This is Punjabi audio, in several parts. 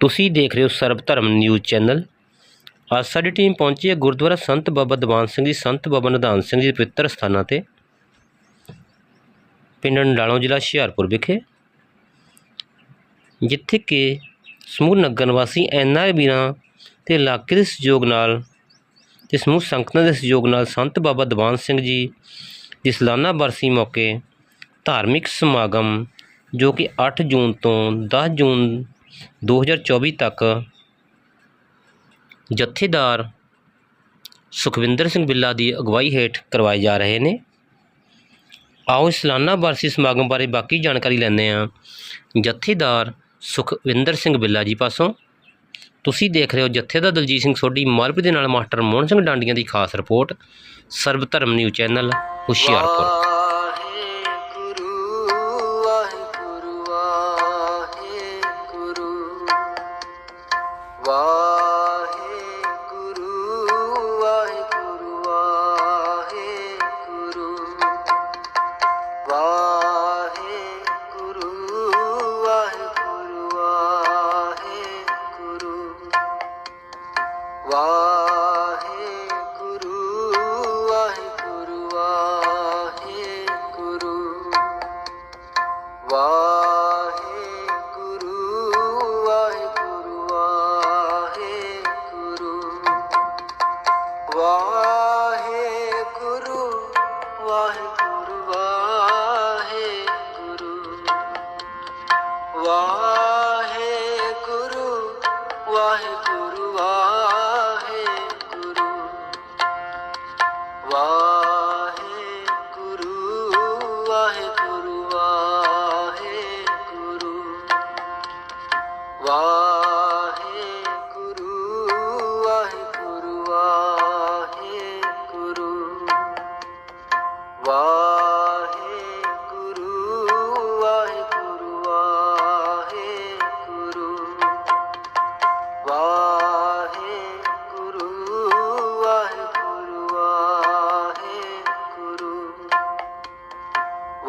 ਤੁਸੀਂ ਦੇਖ ਰਹੇ ਹੋ ਸਰਬ ਧਰਮ ਨਿਊਜ਼ ਚੈਨਲ। ਅੱਜ ਸਾਡੀ ਟੀਮ ਪਹੁੰਚੀ ਹੈ ਗੁਰਦੁਆਰਾ ਸੰਤ ਬਾਬਾ ਦੀਵਾਨ ਸਿੰਘ ਜੀ, ਸੰਤ ਬਾਬਾ ਨਿਧਾਨ ਸਿੰਘ ਜੀ ਦੇ ਪਵਿੱਤਰ ਸਥਾਨਾਂ ਤੇ। ਪਿੰਡ ਨਡਾਲੋਂ ਜ਼ਿਲ੍ਹਾ ਹੁਸ਼ਿਆਰਪੁਰ ਵਿਖੇ। ਜਿੱਥੇ ਕਿ ਸਮੂਹ ਨਗਰ ਨਿਵਾਸੀ ਐਨਆਰ ਵੀਰਾਂ ਤੇ ਇਲਾਕੇ ਦੇ ਸਹਿਯੋਗ ਨਾਲ, ਤੇ ਸਮੂਹ ਸੰਗਤਾਂ ਦੇ ਸਹਿਯੋਗ ਨਾਲ ਸੰਤ ਬਾਬਾ ਦੀਵਾਨ ਸਿੰਘ ਜੀ ਦੀ ਸਾਲਾਨਾ ਬਰਸੀ ਮੌਕੇ ਧਾਰਮਿਕ ਸਮਾਗਮ, ਜੋ ਕਿ 8 ਜੂਨ ਤੋਂ 10 ਜੂਨ 2024 ਤੱਕ ਜਥੇਦਾਰ ਸੁਖਵਿੰਦਰ ਸਿੰਘ ਬਿੱਲਾ ਦੀ ਅਗਵਾਈ ਹੇਠ ਕਰਵਾਏ ਜਾ ਰਹੇ ਨੇ। ਆਓ ਇਸ ਸਾਲਾਨਾ ਵਾਰਸੀ ਸਮਾਗਮ ਬਾਰੇ ਬਾਕੀ ਜਾਣਕਾਰੀ ਲੈਂਦੇ ਹਾਂ। ਜਥੇਦਾਰ ਸੁਖਵਿੰਦਰ ਸਿੰਘ ਬਿੱਲਾ ਜੀ ਪਾਸੋਂ। ਤੁਸੀਂ ਦੇਖ ਰਹੇ ਹੋ ਜਥੇਦਾਰ ਦਲਜੀਤ ਸਿੰਘ ਸੋਢੀ, ਮਾਲਪੁਰ ਦੇ ਨਾਲ ਮਾਸਟਰ ਮੋਹਨ ਸਿੰਘ ਡਾਂਡੀਆਂ ਦੀ ਖਾਸ report Sarab Dharam news channel, Hoshiarpur. Wow.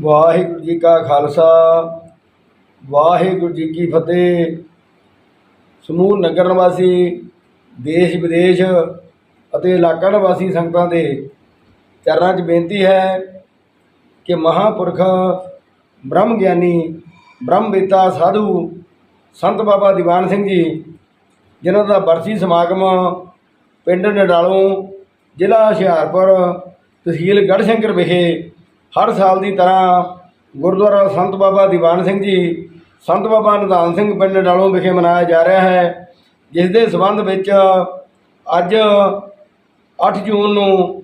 Waheguru ji ਕਾ ਖਾਲਸਾ, ਵਾਹਿਗੁਰੂ ਜੀ ਕੀ ਫਤਿਹ। ਸਮੂਹ ਨਗਰ ਨਿਵਾਸੀ, ਦੇਸ਼ ਵਿਦੇਸ਼ ਅਤੇ ਇਲਾਕਾ ਨਿਵਾਸੀ ਸੰਗਤਾਂ ਦੇ ਚਰਨਾਂ 'ਚ ਬੇਨਤੀ ਹੈ ਕਿ ਮਹਾਪੁਰਖ ਬ੍ਰਹਮ ਗਿਆਨੀ ਬ੍ਰਹਮ ਬੇਤਾ ਸਾਧੂ, ਸੰਤ ਬਾਬਾ ਦੀਵਾਨ ਸਿੰਘ ਜੀ, ਜਿਨ੍ਹਾਂ ਦਾ ਬਰਸੀ ਸਮਾਗਮ ਪਿੰਡ ਨਡਾਲੋਂ, ਜ਼ਿਲ੍ਹਾ ਹੁਸ਼ਿਆਰਪੁਰ ਤਹਿਸੀਲ ਗੜ੍ਹਸ਼ੰਕਰ ਵਿਖੇ ਹਰ ਸਾਲ ਦੀ ਤਰ੍ਹਾਂ ਗੁਰਦੁਆਰਾ ਸੰਤ ਬਾਬਾ ਦੀਵਾਨ ਸਿੰਘ ਜੀ, ਸੰਤ ਬਾਬਾ ਨਿਧਾਨ ਸਿੰਘ ਪਿੰਡ ਨਡਾਲੋਂ ਵਿਖੇ ਮਨਾਇਆ ਜਾ ਰਿਹਾ ਹੈ, ਜਿਸ ਦੇ ਸਬੰਧ ਵਿੱਚ ਅੱਜ 8 ਜੂਨ ਨੂੰ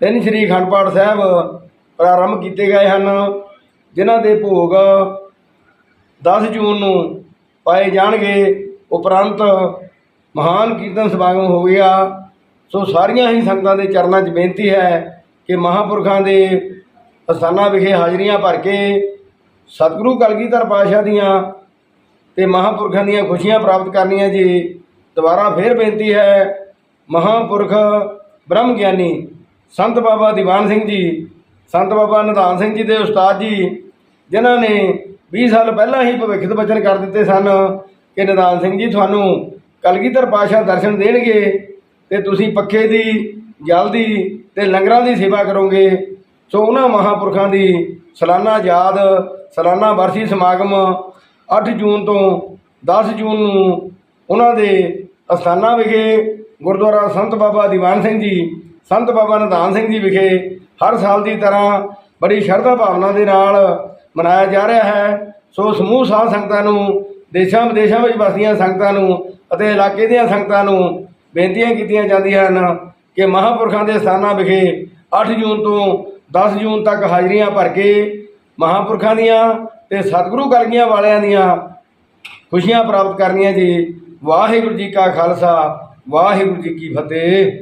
ਤਿੰਨ ਸ੍ਰੀ ਅਖੰਡ ਪਾਠ ਸਾਹਿਬ ਪ੍ਰਾਰੰਭ ਕੀਤੇ ਗਏ ਹਨ, ਜਿਨ੍ਹਾਂ ਦੇ ਭੋਗ 10 ਜੂਨ ਨੂੰ ਪਾਏ ਜਾਣਗੇ। ਉਪਰੰਤ ਮਹਾਨ ਕੀਰਤਨ ਸਮਾਗਮ ਹੋ ਗਿਆ। ਸੋ ਸਾਰੀਆਂ ਹੀ ਸੰਗਤਾਂ ਦੇ ਚਰਨਾਂ 'ਚ ਬੇਨਤੀ ਹੈ ਕਿ ਮਹਾਪੁਰਖਾਂ ਦੇ ਅਸਥਾਨਾਂ ਵਿਖੇ ਹਾਜ਼ਰੀਆਂ ਭਰ ਕੇ ਸਤਿਗੁਰੂ ਕਲਗੀਧਰ ਪਾਤਸ਼ਾਹ ਦੀਆਂ ਤੇ ਮਹਾਪੁਰਖਾਂ ਦੀਆਂ ਖੁਸ਼ੀਆਂ ਪ੍ਰਾਪਤ ਕਰਨੀਆਂ ਜੀ। ਦੁਬਾਰਾ ਫੇਰ ਬੇਨਤੀ ਹੈ, ਮਹਾਪੁਰਖ ਬ੍ਰਹਮ ਗਿਆਨੀ ਸੰਤ ਬਾਬਾ ਦੀਵਾਨ ਸਿੰਘ ਜੀ, ਸੰਤ ਬਾਬਾ ਨਿਧਾਨ ਸਿੰਘ ਜੀ ਦੇ ਉਸਤਾਦ ਜੀ, ਜਿਨ੍ਹਾਂ ਨੇ 20 ਸਾਲ ਪਹਿਲਾਂ ਹੀ ਭਵਿੱਖਤ ਬਚਨ ਕਰ ਦਿੱਤੇ ਸਨ ਕਿ ਨਿਧਾਨ ਸਿੰਘ ਜੀ ਤੁਹਾਨੂੰ ਕਲਗੀਧਰ ਪਾਤਸ਼ਾਹ ਦਰਸ਼ਨ ਦੇਣਗੇ ਤੇ ਤੁਸੀਂ ਪੱਖੇ ਦੀ, ਜਲ ਦੀ ਤੇ ਲੰਗਰਾਂ ਦੀ ਸੇਵਾ ਕਰੋਗੇ। ਸੋ ਉਹਨਾਂ ਮਹਾਪੁਰਖਾਂ ਦੀ ਸਾਲਾਨਾ ਯਾਦ, ਸਾਲਾਨਾ ਵਰਸੀ ਸਮਾਗਮ 8 ਜੂਨ ਤੋਂ 10 ਜੂਨ ਨੂੰ ਉਹਨਾਂ ਦੇ ਅਸਥਾਨਾਂ ਵਿਖੇ ਗੁਰਦੁਆਰਾ ਸੰਤ ਬਾਬਾ ਦੀਵਾਨ ਸਿੰਘ ਜੀ, ਸੰਤ ਬਾਬਾ ਨਿਧਾਨ ਸਿੰਘ ਜੀ ਵਿਖੇ ਹਰ ਸਾਲ ਦੀ ਤਰ੍ਹਾਂ ਬੜੀ ਸ਼ਰਧਾ ਭਾਵਨਾ ਦੇ ਨਾਲ ਮਨਾਇਆ ਜਾ ਰਿਹਾ ਹੈ। ਸੋ ਸਮੂਹ ਸਾਧ ਸੰਗਤਾਂ ਨੂੰ, ਦੇਸ਼ਾਂ ਵਿਦੇਸ਼ਾਂ ਵਿੱਚ ਵਸਦੀਆਂ ਸੰਗਤਾਂ ਨੂੰ ਅਤੇ ਇਲਾਕੇ ਦੀਆਂ ਸੰਗਤਾਂ ਨੂੰ ਬੇਨਤੀਆਂ ਕੀਤੀਆਂ ਜਾਂਦੀਆਂ ਹਨ ਕਿ ਮਹਾਂਪੁਰਖਾਂ ਦੇ ਸਥਾਨਾਂ ਵਿਖੇ 8 ਜੂਨ ਤੋਂ 10 ਜੂਨ ਤੱਕ ਹਾਜ਼ਰੀਆਂ ਭਰ ਕੇ ਮਹਾਂਪੁਰਖਾਂ ਦੀਆਂ ਤੇ ਸਤਿਗੁਰੂ ਕਲਗੀਆਂ ਵਾਲਿਆਂ ਦੀਆਂ ਖੁਸ਼ੀਆਂ ਪ੍ਰਾਪਤ ਕਰਨੀਆਂ ਜੀ। ਵਾਹਿਗੁਰੂ ਜੀ ਕਾ ਖਾਲਸਾ, ਵਾਹਿਗੁਰੂ ਜੀ ਕੀ ਫਤਿਹ।